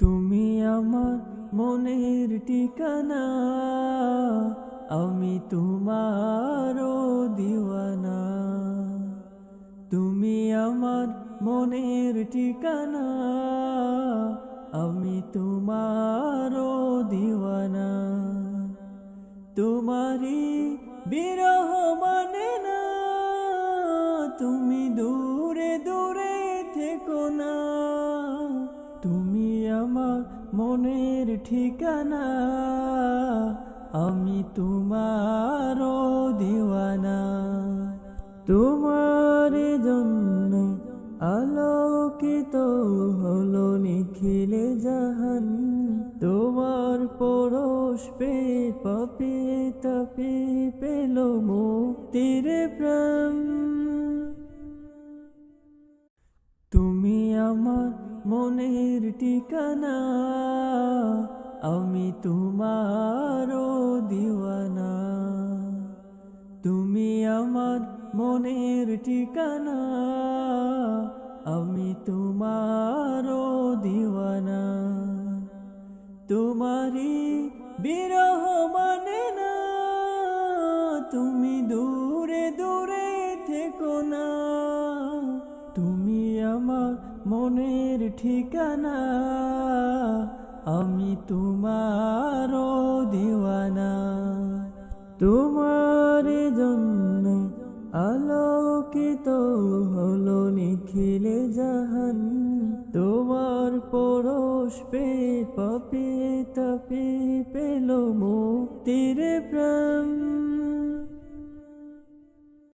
তুমি আমার মনের ঠিকানা, আমি তোমারও দিওয়ানা। তুমি আমার মনের ঠিকানা, আমি তোমারও দিওয়ানা। তোমারি বিরহ মানে না, তুমি দূরে দূরে থেকো না। তুমি আমার মনের ঠিকানা, আমি তোমারও দিওয়ানা। তোমার জন্য আলোকিত হলো নিখিলে জাহান। তোমার পরশ পে পাপে তাপে পেল মুক্তির প্রাণ। মনের ঠিকানা, আমি তোমারও দিওয়ানা। তুমি আমার মনের ঠিকানা, আমি তোমারও দিওয়ানা। তোমারি বিরহ মানে না, তুমি দূরে দূরে থেকো না। তুমি আমার মনের ঠিকানা, আমি তোমারও দিওয়ানা। তোমার জন্য আলোকিত হলো নিখিলে জাহান, তোমার পরশ পে পাপে তাপে পেল মুক্তির প্রাণ।